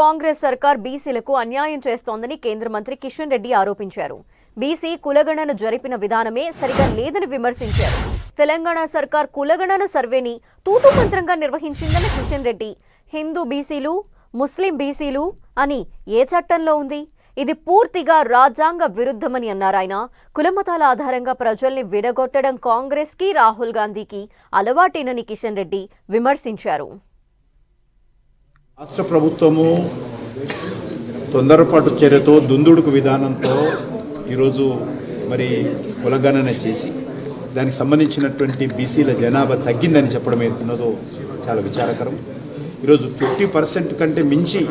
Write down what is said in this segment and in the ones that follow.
కాంగ్రెస్ సర్కార్ బీసీలకు అన్యాయం చేస్తోందని కేంద్ర మంత్రి కిషన్ రెడ్డి ఆరోపించారు. బీసీ కులగణన జరిపిన విధానమే సరిగా లేదని విమర్శించారు. తెలంగాణ సర్కార్ కులగణన సర్వేని తూతు మంత్రంగా నిర్వహించిందని కిషన్ రెడ్డి. హిందూ బీసీలు ముస్లిం బీసీలు అని ఏ చట్టంలో ఉంది? ఇది పూర్తిగా రాజ్యాంగ విరుద్ధమని అన్నారాయన కులమతాల ఆధారంగా ప్రజల్ని విడగొట్టడం కాంగ్రెస్కి రాహుల్ గాంధీకి అలవాటేనని కిషన్ రెడ్డి విమర్శించారు. రాష్ట్ర ప్రభుత్వము తొందరపాటు చర్యతో దుందుడుకు విధానంతో ఈరోజు మరి కులగణన చేసి దానికి సంబంధించినటువంటి బీసీల జనాభా తగ్గిందని చెప్పడం ఏదైతున్నదో చాలా విచారకరం. ఈరోజు ఫిఫ్టీ పర్సెంట్ కంటే మించి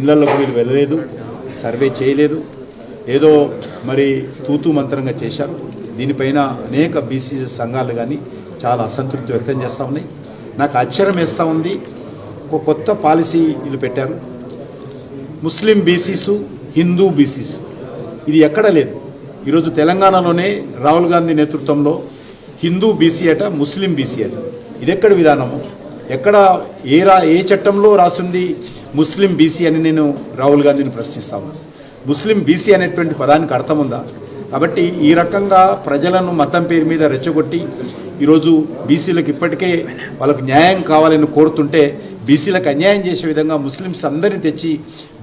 ఇళ్ళలోకి వీళ్ళు వెళ్ళలేదు సర్వే చేయలేదు. ఏదో మరి తూతూ మంత్రంగా చేశారు. దీనిపైన అనేక బీసీ సంఘాలు కానీ చాలా అసంతృప్తి వ్యక్తం చేస్తూ ఉన్నాయి. నాకు ఆశ్చర్యం వేస్తూ ఉంది. ఒక కొత్త పాలసీలు పెట్టారు. Muslim BCs Hindu BCs. ఇది ఎక్కడ లేదు. ఈరోజు తెలంగాణలోనే రాహుల్ గాంధీ నేతృత్వంలో హిందూ బీసీ అట ముస్లిం బీసీ అట. ఇది ఎక్కడ విధానము? ఎక్కడ ఏ రా ఏ చట్టంలో రాసింది ముస్లిం బీసీ అని నేను రాహుల్ గాంధీని ప్రశ్నిస్తాను ముస్లిం బీసీ అనేటువంటి పదానికి అర్థం ఉందా? కాబట్టి ఈ రకంగా ప్రజలను మతం పేరు మీద రెచ్చగొట్టి ఈరోజు బీసీలకు ఇప్పటికే వాళ్ళకు న్యాయం కావాలని కోరుతుంటే బీసీలకు అన్యాయం చేసే విధంగా ముస్లిమ్స్ అందరిని తెచ్చి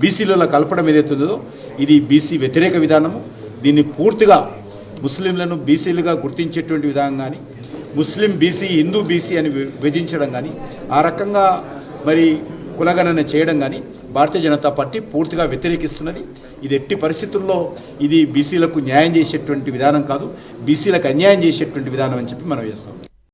బీసీలలో కలపడం ఏదైతుందో ఇది బీసీ వ్యతిరేక విధానము. దీన్ని పూర్తిగా ముస్లింలను బీసీలుగా గుర్తించేటువంటి విధానం కానీ ముస్లిం బీసీ హిందూ బీసీ అని విభజించడం కానీ ఆ రకంగా మరి కులగణన చేయడం కానీ భారతీయ జనతా పార్టీ పూర్తిగా వ్యతిరేకిస్తున్నది. ఇది ఎట్టి పరిస్థితుల్లో ఇది బీసీలకు న్యాయం చేసేటువంటి విధానం కాదు. బీసీలకు అన్యాయం చేసేటువంటి విధానం అని చెప్పి మనం చేస్తాం